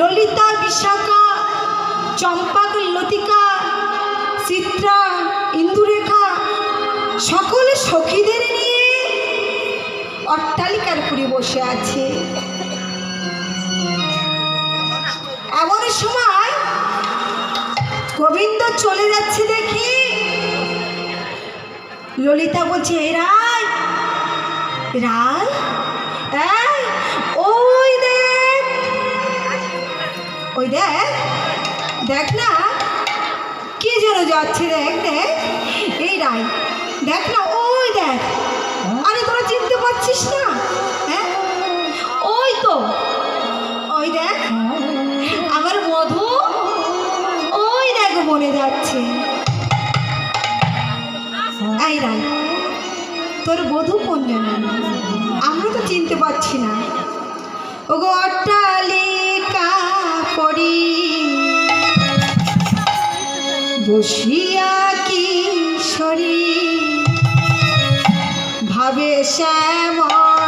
ললিতা বিশাখা চম্পা লতিকা চিত্রা ইন্দুরেখা সকলে সখীদের নিয়ে অট্টালিকার উপরে বসে আছে। এমন সময় গোবিন্দ চলে যাচ্ছে দেখি। ললিতা বলছে "এই রায় রায় এই, ওই দেখ দেখ না কে যেন যাচ্ছে দেখ দেখ এই রায় দেখ না ওই দেখ আরে তোরা চিনতে পারছিস না হ্যাঁ? ওই তো ওই দেখ আমার মধু ওই দেখ বনে যাচ্ছে। এই রায় তোর বধূ কোন জন আমরা তো চিনতে পারছি না। ওগো অট্টালিকা বসিয়া কিশোরী ভাবে শ্যামর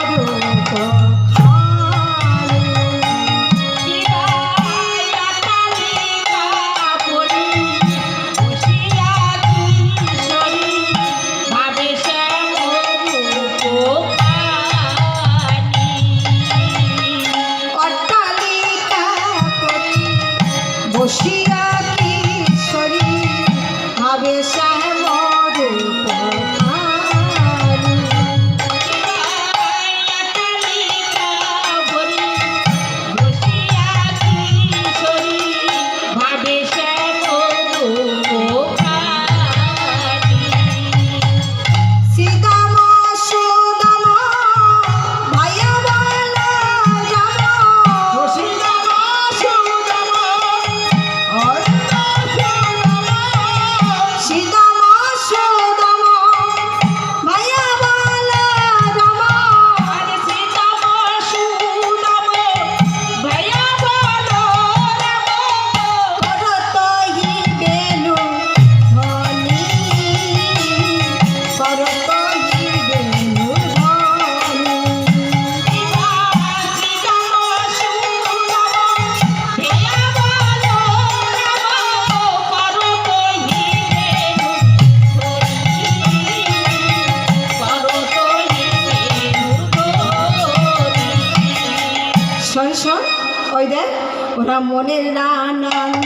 মনের আনন্দে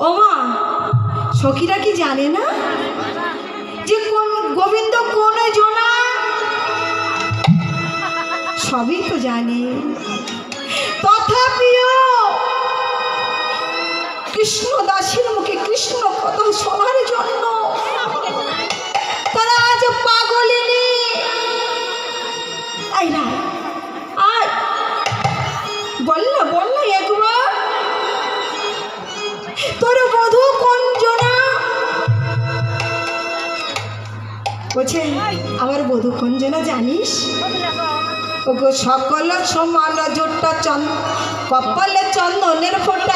ও মা সখীরা কি জানে না যে কোন গোবিন্দ কোন জোনা? সবই তো জানে। তথাপিও কৃষ্ণ দাসের মুখে কৃষ্ণ কথা শোনার জন্য তারা আজ পাগলিনী বধূ কোন যেন জানিস? ওগো সকল সমান জোটটা চন্দ কপালে চন্দনের ফোঁটা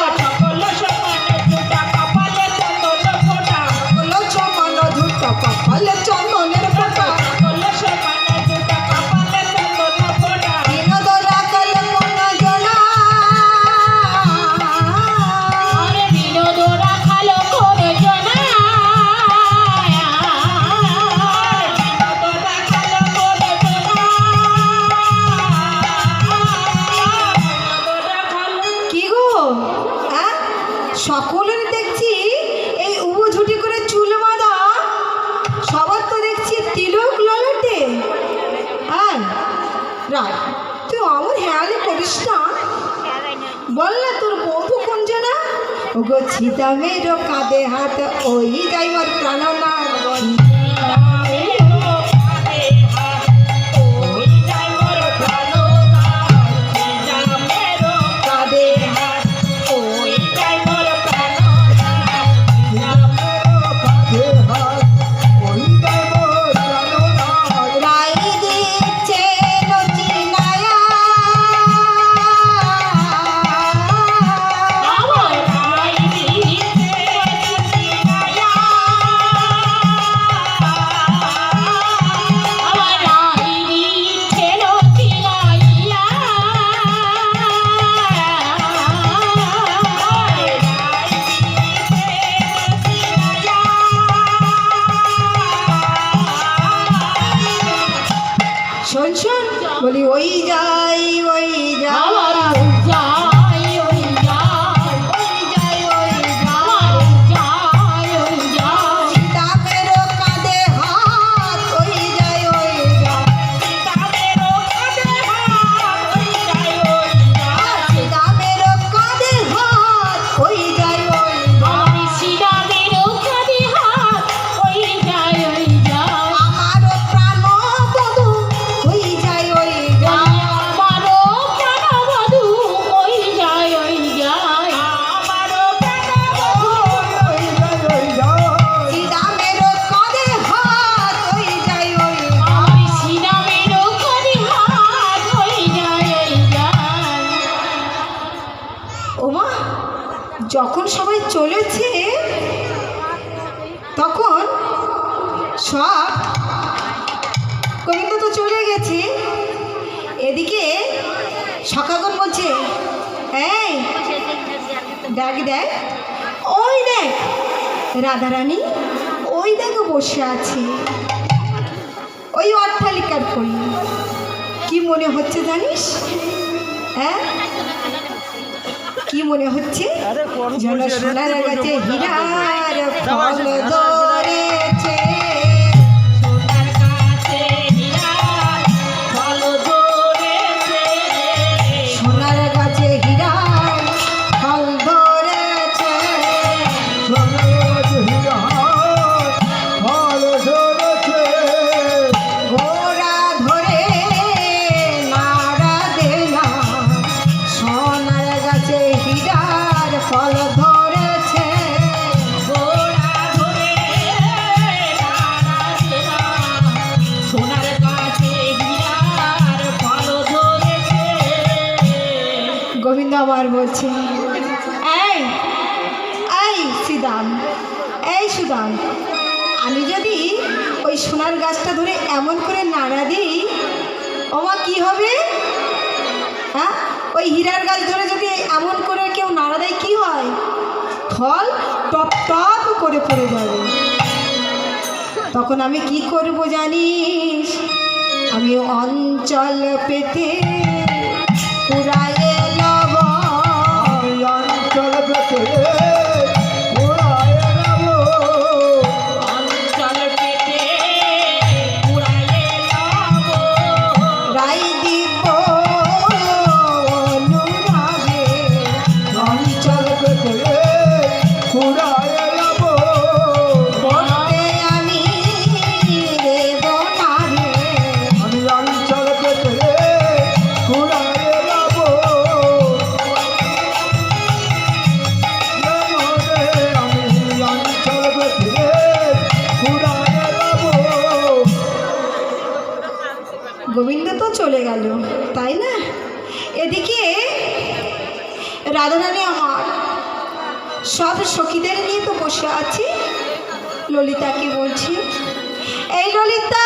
বল না তোর বধু কোন জানা? ওগো ছিদামের কাঁদে হাত ওই যাইবার প্রাণনাথ সব। গোবিন্দ তো চলে গেছে। এদিকে সকাগন বলছে এই দেখ দেখ ওই দেখ রাধারানী ওই দেখো বসে আছে। ওই অট্টালিকার কই কি মনে হচ্ছে জানিস? হ্যাঁ? কি মনে হচ্ছে? যেন সোনার গাছে হীরার ফল আবার বলছে, এই এই সুদাম এই সুদাম, আমি যদি ওই সোনার গাছটা ধরে এমন করে নাড়া দিই, ওমা কি হবে? হ্যাঁ? ওই হীরার গাছ ধরে যদি এমন করে কেউ নাড়া দেয়, কি হয়? ফল টপ টপ করে পড়ে যাবে। তখন আমি কি করব জানিস? আমি অঞ্চল পেতে পুরায়ে গেল। তাই না? এদিকে রাধারানী আমার সব সখীদের নিয়ে তো বসে আছি। ললিতাকে বলছি, এই ললিতা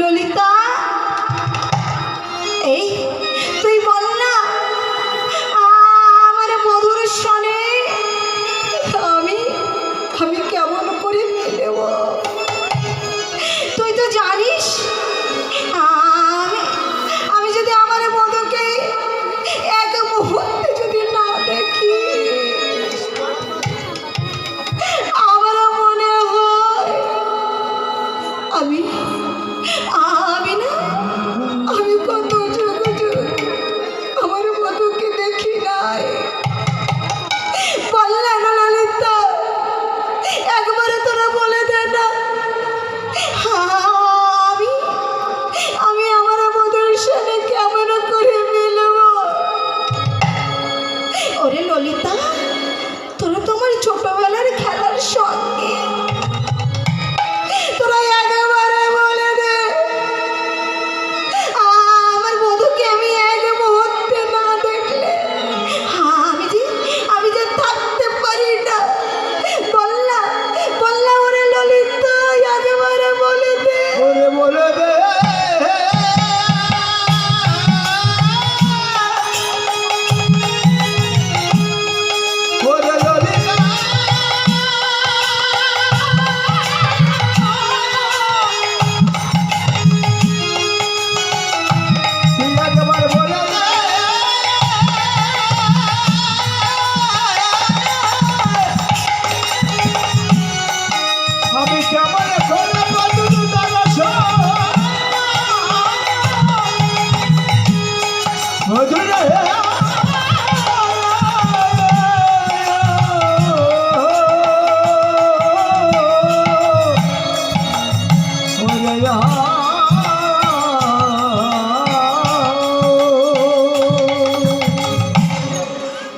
ললিতা